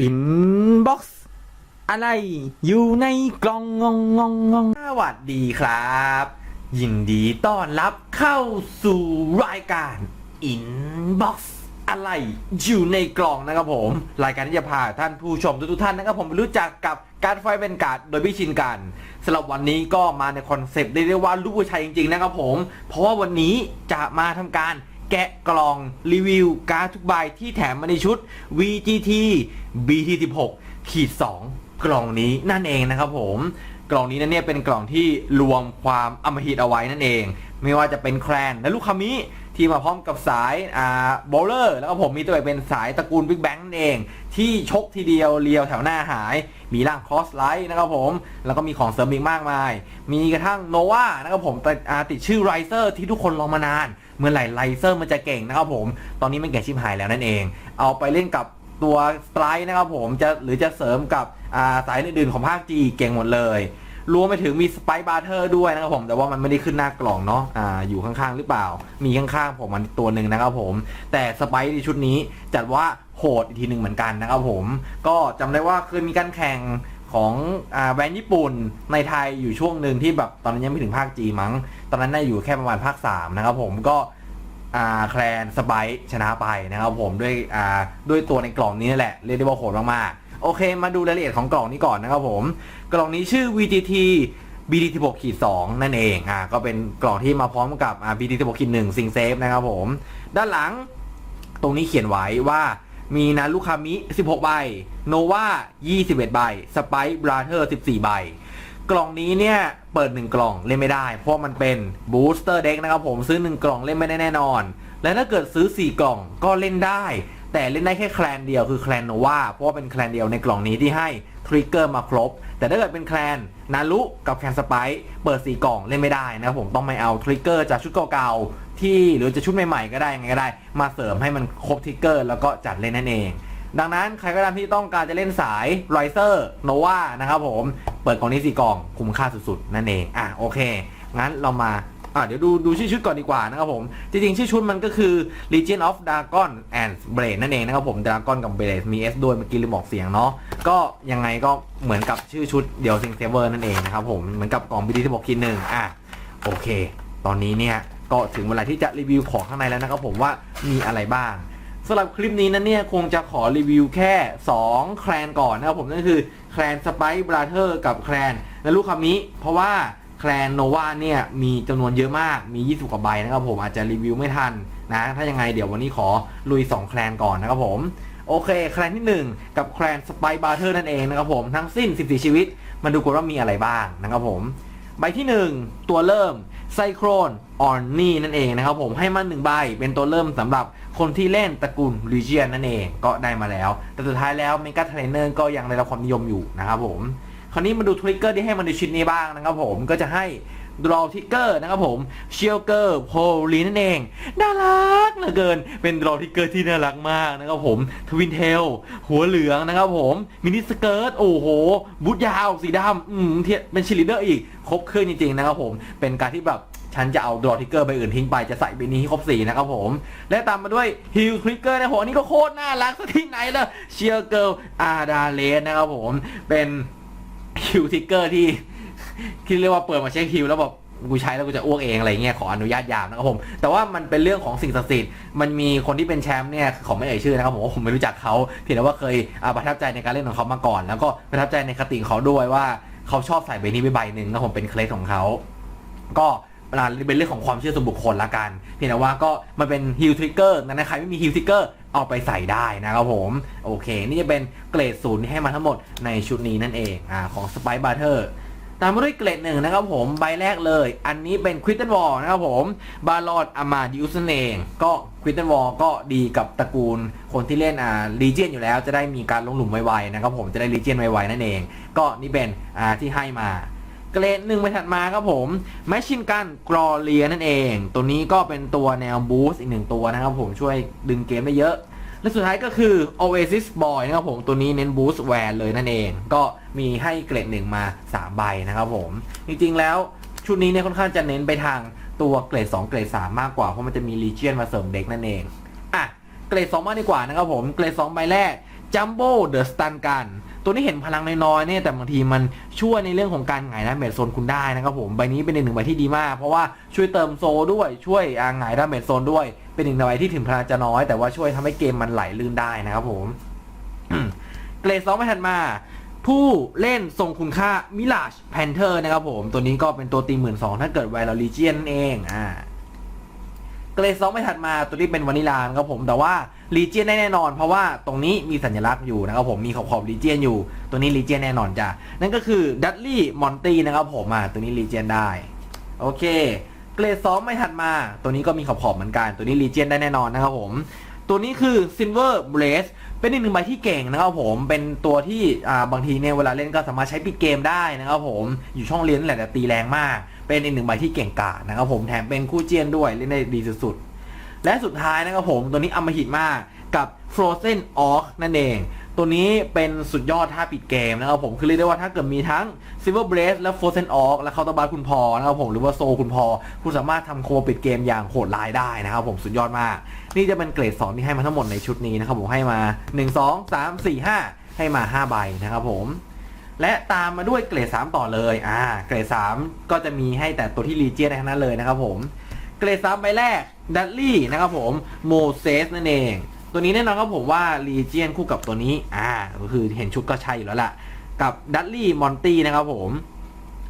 อินบ็อกซ์อะไรอยู่ในกล่องงงงงงงสวัสดีครับ ยินดีต้อนรับเข้าสู่รายการอินบ็อกซ์อะไรอยู่ในกล่องนะครับผม รายการที่จะพาท่านผู้ชมทุกๆท่านนะครับผมไปรู้จักกับการไฟเป็นการ์ดโดยพี่ชินกันสำหรับวันนี้ก็มาในคอนเซปต์ได้เรียกว่าลูกผู้ชายจริงๆนะครับผม เพราะว่าวันนี้จะมาทำการ แกะกล่องรีวิวการ์ดทุกใบที่แถมมาในชุด VGT BT16 ขีด2กล่องนี้นั่นเองนะครับผมกล่องนี้นั่นเนี่ยเป็นกล่องที่รวมความอมหิตเอาไว้นั่นเอง ไม่ว่าจะเป็นแคลนและลูกคามิที่มาพร้อมกับสายอ่าโบลเลอร์ แล้วก็ผมมีตัวเองเป็นสายตระกูลบิ๊กแบงนั่นเอง ที่ชกทีเดียวเลียวแถวหน้าหาย มีร่างคอสไลท์นะครับผม แล้วก็มีของเสริมอีกมากมาย มีกระทั่งโนวานะครับผมแต่ติดชื่อไรเซอร์ที่ทุกคนรอมานาน เมื่อไหร่ไลเซอร์มันจะเก่งนะครับผม ตอนนี้มันแก่งชิบหายแล้วนั่นเอง เอาไปเล่นกับตัวสไตร์นะครับผมจะหรือจะเสริมกับาสายอื่นๆของภาคจีเก่งหมดเลยรวมไปถึงมีสไปบาร์เทอร์ด้วยนะครับผมแต่ว่ามันไม่ได้ขึ้นหน้ากล่องเนาะอ่าอยู่ข้างๆหรือเปล่า มีข้างๆผมมันตัวหนึ่งนะครับผม แต่สไปในชุดนี้จัดว่าโหดอีกทีหนึ่งเหมือนกันนะครับผม ก็จำได้ว่าเคยมีการแข่ง ของอ่าแบรนด์ญี่ปุ่นในไทยอยู่ช่วงหนึ่งที่แบบตอนนั้นยังไม่ถึงภาคจีมั้ง ตอนนั้นน่าอยู่แค่ประมาณภาค3นะครับผมก็อ่าแคลนสไปชนะไปนะครับผมด้วยอ่าด้วยตัวในกล่องนี้นั่แหละเรียกได้ว่าโหดมากๆโอเค มาดูรายละเอียดของกล่องนี้ก่อนนะครับผมกล่องนี้ชื่อ VGT BT16 ขีด2นั่นเองอ่าก็เป็นกล่องที่มาพร้อมกับอ่า BT16 ขีด1ซิงเซฟนะครับผม ด้านหลังตรงนี้เขียนไว้ว่า มีนารุคามิ 16 ใบ โนวา21 ใบ สไปบราเธอร์ 14 ใบ กล่องนี้เนี่ย เปิด 1 กล่องเล่นไม่ได้ เพราะมันเป็นบูสเตอร์เด็กนะครับผมซื้อ 1 กล่องเล่นไม่ได้แน่นอน และถ้าเกิดซื้อ 4 กล่องก็เล่นได้ แต่เล่นได้แค่แคลนเดียวคือแคลนโนวาเพราะว่าเป็นแคลนเดียวในกล่องนี้ที่ให้ทริกเกอร์มาครบ แต่ถ้าเกิดเป็นแคลนนารุกับแคลนสไปเปิด 4 กล่องเล่นไม่ได้นะครับผมต้องไม่เอาทริกเกอร์จากชุดเก่าๆ ที่หรือจะชุดใหม่ๆก็ได้ยังไงก็ได้ มาเสริมให้มันครบทิกเกอร์ แล้วก็จัดเล่นนั่นเอง ดังนั้นใครก็ตามที่ต้องการจะเล่นสายไรเซอร์โนวานะครับผมเปิดกล่องนี้สี่กล่องคุ้มค่าสุดๆ นั่นเองอะโอเค งั้นเรามาอะเดี๋ยวดูดูชื่อชุดก่อนดีกว่านะครับผม จริงๆ ชื่อชุดมันก็คือ Legion of Dragon and Blade นั่นเองนะครับผม Dragon กับ Blade มี S ด้วยเมื่อกี้ลืมบอกเสียงเนาะก็ยังไงก็เหมือนกับชื่อชุดเดียวซิงเซเวอร์นั่นเองนะครับผม เหมือนกับกล่อง BD ที่บอกคิดหนึ่งอะโอเค ตอนนี้เนี่ย ก็ถึงเวลาที่จะรีวิวของข้างในแล้วนะครับผมว่ามีอะไรบ้างสำหรับคลิปนี้นั้นเนี่ยคงจะขอรีวิวแค่ 2 แคลนก่อนนะครับผมนั่นคือแคลนสไปบราเธอร์กับแคลนนารุคามิเพราะว่าแคลนโนวาเนี่ยมีจำนวนเยอะมากมี 20 กว่าใบนะครับผมอาจจะรีวิวไม่ทันนะถ้ายังไงเดี๋ยววันนี้ขอลุย 2 แคลนก่อนนะครับผมโอเค แคลนที่ 1 กับแคลนสไปบราเธอร์นั่นเองนะครับผมทั้งสิ้น 14 ชีวิตมาดูกันว่ามีอะไรบ้างนะครับผม ใบที่ 1 ตัวเริ่มไซโครนออนนี่นั่นเองนะครับผมให้มันหนึ่งใบเป็นตัวเริ่มสำหรับคนที่เล่นตระกูลลีเจียนนั่นเองก็ได้มาแล้ว แต่สุดท้ายแล้วเมกาเทรนเนอร์ก็ยังได้รับความนิยมอยู่นะครับผมคราวนี้มาดูทริกเกอร์ที่ให้มันในชิ้นนี้บ้างนะครับผมก็จะให้ ดรอทิกเกอร์นะครับผมเชียลเกอร์โพลีนั่นเอง น่ารักเหลือเกิน เป็นดรอทิกเกอร์ที่น่ารักมากนะครับผมทวินเทลหัวเหลืองนะครับผมมินิสเกิร์ตโอ้โหบูทยาวสีดำอืมเทียเป็นชิลิเดอร์อีก ครบเครื่องจริงๆนะครับผมเป็นการที่แบบฉันจะเอาดรอทิกเกอร์ใบอื่นทิ้งไปจะใส่ใบนี้ให้ครบสีนะครับผม และตามมาด้วยฮิลทริกเกอร์นะผมอันนี้ก็โคตรน่ารักสักที่ไหนเลยเชียร์เกิลอาดาเลสนะครับผมเป็นฮิลทริกเกอร์ที่ ที่เรียกว่าเปิดมาเช็คฮิลแล้วแบบกูใช้แล้วกูจะอ้วกเองอะไรเงี้ยขออนุญาตยามนะครับผม แต่ว่ามันเป็นเรื่องของสิ่งศักดิ์สิทธิ์มันมีคนที่เป็นแชมป์เนี่ยขอไม่เอ่ยชื่อนะครับผมผมไม่รู้จักเขาเพียงแต่ว่าเคยประทับใจในการเล่นของเขามาก่อน แล้วก็ประทับใจในคติของเขาด้วยว่าเขาชอบใส่ใบนี้ไปใบหนึ่งนะผมเป็นเคล็ดของเขาก็เป็นเรื่องของความเชื่อส่วนบุคคลละกัน เพียงแต่ว่าก็มันเป็นฮิลทริกเกอร์นะใครไม่มีฮิลทริกเกอร์เอาไปใส่ได้นะครับผม โอเค นี่จะเป็นเกรดศูนย์ที่ให้มาทั้งหมดในชุดนี้นั่นเองอ่าของสไปบาร์เทอร์ ตามมาด้วยเกรดหนึ่งนะครับผมใบแรกเลย อันนี้เป็นควิตเทนวอลนะครับผมบาลอดอามาดิอุสเองก็ควิตเทนวอลก็ดีกับตระกูลคนที่เล่นอ่าลีเจียนอยู่แล้ว จะได้มีการลงหลุมไวๆนะครับผมจะได้ลีเจียนไวๆนั่นเอง ก็นี่เป็นอ่าที่ให้มาเกรดหนึ่งไปถัดมาครับผมแมชชินกันกรอเลียนั่นเอง ตัวนี้ก็เป็นตัวแนวบูสต์อีกหนึ่งตัวนะครับผมช่วยดึงเกมได้เยอะ และสุดท้ายก็คือ Oasis Boy นะครับผมตัวนี้เน้นบูสต์แวนเลยนั่นเอง ก็มีให้เกรดหนึ่งมา3ใบนะครับผม จริงๆแล้วชุดนี้เนี่ยค่อนข้างจะเน้นไปทางตัวเกรด 2 เกรด 3 มากกว่า เพราะมันจะมี Legion มาเสริมเด็กนั่นเองอะเกรด 2 มากดีกว่านะครับผมเกรด 2 ใบแรกจัมโบ้เดอะสตันกันตัวนี้เห็นพลังน้อยๆเนี่ยแต่บางทีมันช่วยในเรื่องของการหงายดาเมจโซนคุณได้นะครับผมใบนี้เป็นอีกหนึ่งใบที่ดีมาก เพราะว่าช่วยเติมโซด้วยช่วยอ่าหงายดาเมจโซนด้วย เป็นอีกหนึ่งใบที่ถึงพลังจะน้อย แต่ว่าช่วยทำให้เกมมันไหลลื่นได้นะครับผมเกรดสองไม่ถัดมา ผู้เล่นทรงคุณค่ามิลาชแพนเทอร์นะครับผม ตัวนี้ก็เป็นตัวตีหมื่นสองถ้าเกิดไวรัลลีเจียนเองอ่าเกรดสองไม่ถัดมาตัวนี้เป็นวานิลานครับผมแต่ว่าลีเจียนได้แน่นอน เพราะว่าตรงนี้มีสัญลักษณ์อยู่นะครับผมมีขอบขอบลีเจียนอยู่ ตัวนี้ลีเจียนแน่นอนจ้ะนั่นก็คือดัตลี่มอนตี้นะครับผมอะตัวนี้ลีเจียนได้ โอเค เกรดสองไม่ถัดมา ตัวนี้ก็มีขอบขอบเหมือนกัน ตัวนี้ลีเจียนได้แน่นอนนะครับผม ตัวนี้คือ Silver Blaze เป็นอีกหนึ่งใบที่เก่งนะครับผม เป็นตัวที่บางทีเนี่ยเวลาเล่นก็สามารถใช้ปิดเกมได้นะครับผม อยู่ช่องเรียนแหละแต่ตีแรงมาก เป็นอีกหนึ่งใบที่เก่งกาจนะครับผม แถมเป็นคู่เจียนด้วยเล่นได้ดีสุดๆ และสุดท้ายนะครับผม ตัวนี้อำมหิตมาก กับ Frozen Orc นั่นเอง ตัวนี้เป็นสุดยอดท่าปิดเกมนะครับผม คือเรียกได้ว่าถ้าเกิดมีทั้ง Silver Blaze และ Frozen Orc และ Counter Blast คุณพอนะครับผม หรือว่าโซคุณพอ คุณสามารถทำโคปิดเกมอย่างโหดร้ายได้นะครับผมสุดยอดมาก นี่จะเป็นเกรด 2 ที่ให้มาทั้งหมดในชุดนี้นะครับผมให้มา 1 2 3 4 5 ให้มา 5 ใบนะครับผมและตามมาด้วยเกรด 3 ต่อเลย อ่า เกรด 3 ก็จะมีให้แต่ตัวที่รีเจียนทั้งนั้นเลยนะครับผม เกรด 3 ใบแรก ดัตลี่นะครับผม โมเสสนั่นเอง ตัวนี้แน่นอนครับผมว่ารีเจียนคู่กับตัวนี้ อ่า ก็คือเห็นชุดก็ใช่อยู่แล้วล่ะ กับดัตลี่มอนตี้นะครับผม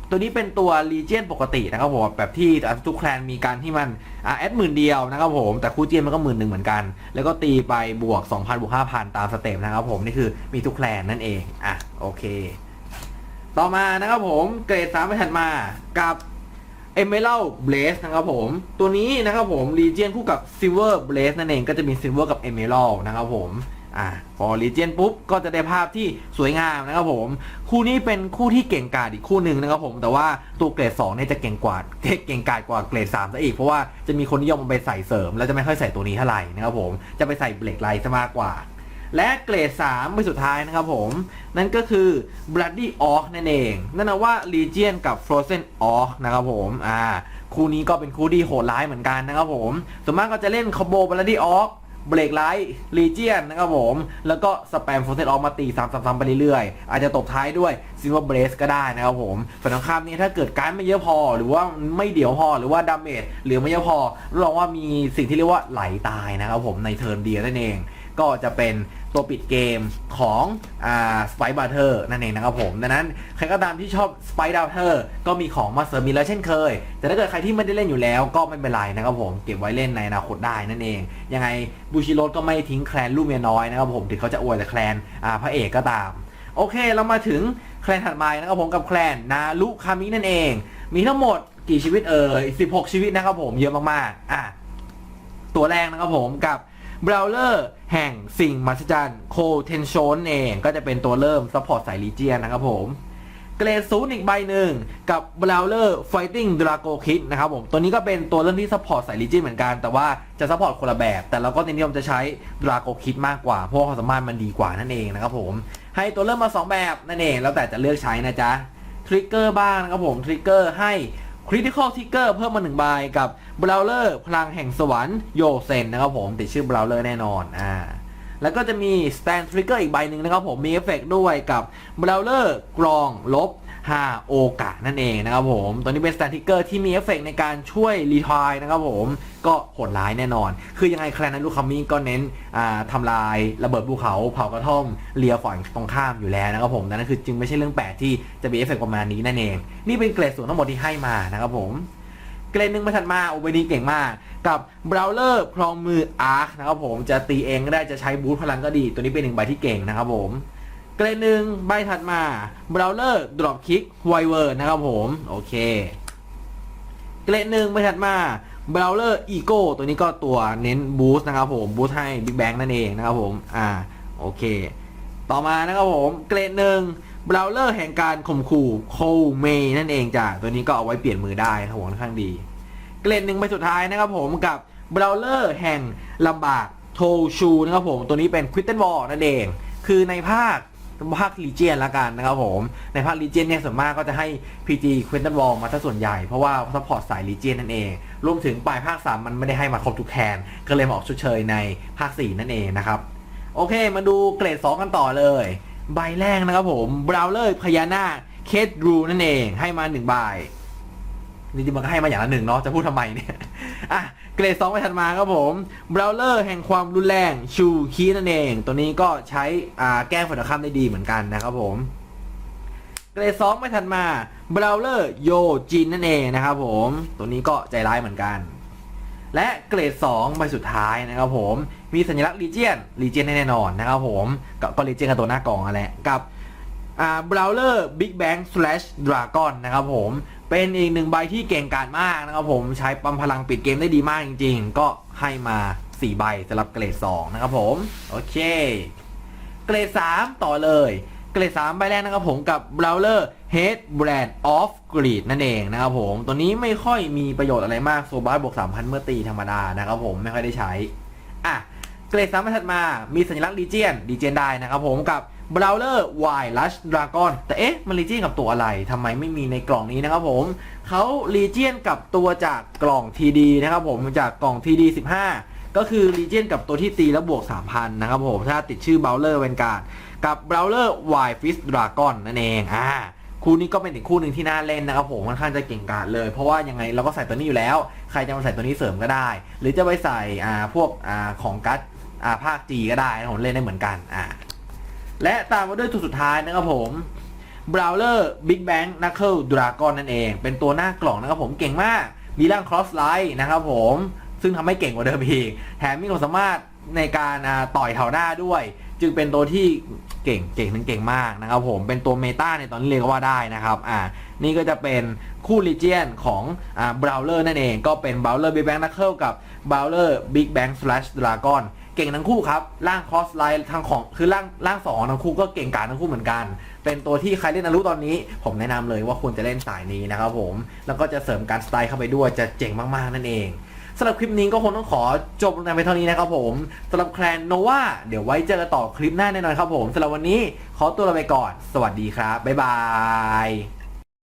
ตัวนี้เป็นตัวรีเจียนปกตินะครับผม แบบที่ทุกแคลนมีการที่มันอ่าแอดหมื่นเดียวนะครับผม แต่คู่เจียนมันก็หมื่นหนึ่งเหมือนกัน แล้วก็ตีไปบวก 2,000บวก5,000 ตามสเต็ปนะครับผม นี่คือมีทุกแคลนนั่นเอง อะ โอเค ต่อมานะครับผม เกรด3ไปถัดมา กับ Emerald Blaze นะครับผม ตัวนี้นะครับผม Legion คู่กับ Silver Blaze นั่นเองก็จะมี Silver กับ Emerald นะครับผมอ่าพอ Legion ปุ๊บก็จะได้ภาพที่สวยงามนะครับผม คู่นี้เป็นคู่ที่เก่งกาจอีกคู่หนึ่งนะครับผมแต่ว่าตัวเกรด2เนี่ยจะเก่งกว่าเก่งกาจกว่าเกรด3ซะอีกเพราะว่าจะมีคนนิยมเอาไปใส่เสริม แล้วจะไม่ค่อยใส่ตัวนี้เท่าไหร่นะครับผมจะไปใส่เบรกไลท์ซะมากกว่า และเกรด3ใบสุดท้ายนะครับผม นั่นก็คือ Bloody Orc นั่นเอง นั่นนะว่า Legion กับ Frozen Orc นะครับผมอ่าคู่นี้ก็เป็นคู่ที่โหดร้ายเหมือนกันนะครับผมส่วนมากก็จะเล่นคอมโบ Bloody Orc เบรกไลท์ลีเจียนนะครับผม แล้วก็สแปมโฟเซตออกมาตีซ้ำๆไปเรื่อยๆ อาจจะตบท้ายด้วยซิ l เวอร์เบรสก็ได้นะครับผมฝั่งตรงข้ามนี้ถ้าเกิดการไม่เยอะพอ หรือว่าไม่เดี่ยวพอ หรือว่าดาเมจเหลือไม่เยอะพอรับรองว่ามีสิ่งที่เรียกว่าไหลตายนะครับผมในเทิร์นเดียวนั่นเอง ก็จะเป็นตัวปิดเกมของอ่าสไปบัตเทอร์นั่นเองนะครับผม ดังนั้นใครก็ตามที่ชอบสไปดัตเทอร์ก็มีของมาเสริมมีแล้วเช่นเคย แต่ถ้าเกิดใครที่ไม่ได้เล่นอยู่แล้วก็ไม่เป็นไรนะครับผม เก็บไว้เล่นในอนาคตได้นั่นเอง ยังไงบูชิโรสก็ไม่ทิ้งแคลนลูกเมียน้อยนะครับผมถึงเขาจะอวยแต่แคลนอ่าพระเอกก็ตาม โอเคเรามาถึงแคลนถัดมานะครับผมกับแคลนนารุคามินั่นเอง มีทั้งหมดกี่ชีวิตเอ่ย16 ชีวิตนะครับผมเยอะมากๆอะตัวแรกนะครับผมกับ บราวเลอร์แห่งสิ่งมหัศจรรย์โคเทนโชนเองก็จะเป็นตัวเริ่มซัพพอร์ตสายลีเจียนนะครับผมเกรดศูนย์อีกใบหนึ่งกับบราวเลอร์ไฟติ้งดราโกคิดนะครับผมตัวนี้ก็เป็นตัวเริ่มที่ซัพพอร์ตสายลีเจียนเหมือนกัน แต่ว่าจะซัพพอร์ตคนละแบบ แต่เราก็นิยมจะใช้ดราโกคิดมากกว่า เพราะความสามารถมันดีกว่านั่นเองนะครับผมให้ตัวเริ่มมา 2 แบบนั่นเองแล้วแต่จะเลือกใช้นะจ๊ะทริกเกอร์บ้างนะครับผมทริกเกอร์ให้ Critical Trigger เพิ่มมาหนึ่งใบกับบราวเลอร์พลังแห่งสวรรค์โยเซนนะครับผมติดชื่อบราวเลอร์แน่นอนอ่าแล้วก็จะมี Stand Trigger อีกใบหนึ่งนะครับผมมีเอฟเฟกด้วยกับบราวเลอร์กรองลบ 5 โอกาสนั่นเองนะครับผม ตัวนี้เป็น Stand Trigger ที่มีเอฟเฟกในการช่วยรีทายนะครับผม ก็โหดร้ายแน่นอน คือยังไงแคลนนั้นลูกคามิก็เน้นอ่าทำลายระเบิดภูเขาเผากระท่อมเลียฝั่งตรงข้ามอยู่แล้วนะครับผมนั่นคือจึงไม่ใช่เรื่องแปลกที่จะมีเอฟเฟกประมาณนี้นั่นเอง นี่เป็นเกรดส่วนทั้งหมดที่ให้มานะครับผมเกรดหนึ่งมาถัดมาโอเบนีเก่งมาก กับเบราวเลอร์พรองมืออาร์คนะครับผมจะตีเองก็ได้จะใช้บูทพลังก็ดี ตัวนี้เป็นหนึ่งใบที่เก่งนะครับผม รดหนึ่งใบถัดมาบราวเลอร์ดรอปคิกไวเวอร์นะครับผมโอเค เกรดหนึ่งใบถัดมาบราวเลอร์อีโก้ตัวนี้ก็ตัวเน้นบูสต์นะครับผมบูสต์ให้บิ๊กแบงนั่นเองนะครับผมอ่าโอเค ต่อมานะครับผมเกรดหนึ่งบราวเลอร์แห่งการข่มขู่โคเมนั่นเองจ้ะตัวนี้ก็เอาไว้เปลี่ยนมือได้ครับผมค่อนข้างดี เกรดหนึ่งไปสุดท้ายนะครับผมกับบราวเลอร์แห่งลำบากโทชูนะครับผมตัวนี้เป็นควิตเทนวอลนั่นเอง คือในภาค ภาคลีเจียนละกันนะครับผม ในภาคลีเจียนเนี่ยส่วนมากก็จะให้ PG ควินตันวอลมาถ้าส่วนใหญ่ เพราะว่าซัพพอร์ตสายลีเจียนนั่นเอง รวมถึงปลายภาค 3 มันไม่ได้ให้มาครบทุกแคนก็เลยมาออกชุดเชยในภาค 4 นั่นเองนะครับ โอเคมาดูเกรด 2 กันต่อเลย ใบแรกนะครับผมบราวเลอร์พญานาคเคสรูนั่นเองให้มาหนึ่งใบ จริงๆมันก็ให้มาอย่างละหนึ่งเนาะจะพูดทำไมเนี่ยอะเกรด2ไปถัดมาครับผมเบราวเลอร์แห่งความรุนแรงชูคีนั่นเอง ตัวนี้ก็ใช้อ่าแก้ฝันข้ามได้ดีเหมือนกันนะครับผมเกรด2ไปถัดมาเบราวเลอร์โยจินนั่นเองนะครับผมตัวนี้ก็ใจร้ายเหมือนกัน และเกรด2ใบสุดท้ายนะครับผมมีสัญลักษณ์ลีเจียนลีเจียนแน่นอนนะครับผมก็ลีเจียนกับตัวหน้ากล่องนั่นแหละกับอ่าบราวเลอร์บิ๊กแบงสแลชดราก้อนนะครับผม เป็นอีกหนึ่งใบที่เก่งกาจมากนะครับผมใช้ปั๊มพลังปิดเกมได้ดีมากจริง ๆ ก็ให้มา 4 ใบสำหรับเกรด 2 นะครับผม โอเค เกรด 3 ต่อเลยเกรด3ใบแรกนะครับผมกับ Brawler Head Brand of Greed นั่นเองนะครับผมตัวนี้ไม่ค่อยมีประโยชน์อะไรมากโซบาร์บวก 3,000 เมื่อตีธรรมดานะครับผมไม่ค่อยได้ใช้ อะ เกรด3มาถัดมามีสัญลักษณ์ Legion Legion ได้นะครับผมกับ Brawler Y Lush Dragon แต่เอ๊ะ มัน Legion กับตัวอะไรทำไมไม่มีในกล่องนี้นะครับผมเขา Legion กับตัวจากกล่อง TD นะครับผมจากกล่อง TD 15ก็คือ Legion กับตัวที่ตีแล้วบวก 3,000 นะครับผม ถ้าติดชื่อ Brawler เวนการ์ดกับ Brawler Y Fist Dragon นั่นเอง อ่า คู่นี้ก็เป็นอีกคู่หนึ่งที่น่าเล่นนะครับผมค่อนข้างจะเก่งกาจเลย เพราะว่ายังไงเราก็ใส่ตัวนี้อยู่แล้ว ใครจะมาใส่ตัวนี้เสริมก็ได้ หรือจะไปใส่อ่าพวกอ่าของกัสอ่าภาคจีก็ได้นะผมเล่นได้เหมือนกันอ่า และตามมาด้วยตัวสุดท้ายนะครับผม Brawler Big Bang Knuckle Dragon นั่นเอง เป็นตัวหน้ากล่องนะครับผมเก่งมาก มีร่าง Cross Light นะครับผม ซึ่งทำให้เก่งกว่าเดิมอีกแถมมีความสามารถในการต่อยแถวหน้าด้วย จึงเป็นตัวที่เก่งเก่งถึงเก่งมากนะครับผมเป็นตัวเมตาในตอนนี้เลยกว่าได้นะครับอ่านี่ก็จะเป็นคู่ลีเจียนของอ่า Brawler นั่นเอง ก็เป็น Brawler Big Bang Knuckle กับ Brawler Big Bang Slash Dragon เก่ง ก่งทั้งคู่ครับร่าง cross line ทางของคือร่างร่างสองทั้งคู่ก็เก่งกาจทั้งคู่เหมือนกัน เป็นตัวที่ใครเล่นนารุตอนนี้ ผมแนะนำเลยว่าควรจะเล่นสายนี้นะครับผมแล้วก็จะเสริมการสไตล์เข้าไปด้วยจะเจ๋งมากๆนั่นเองสำหรับคลิปนี้ก็คงต้องขอจบลงในเท่านี้นะครับผมสำหรับแคลนโนวาเดี๋ยวไว้เจอกันต่อคลิปหน้าแน่นอนครับผมสำหรับวันนี้ขอตัวลาไปก่อน สวัสดีครับบ๊ายบาย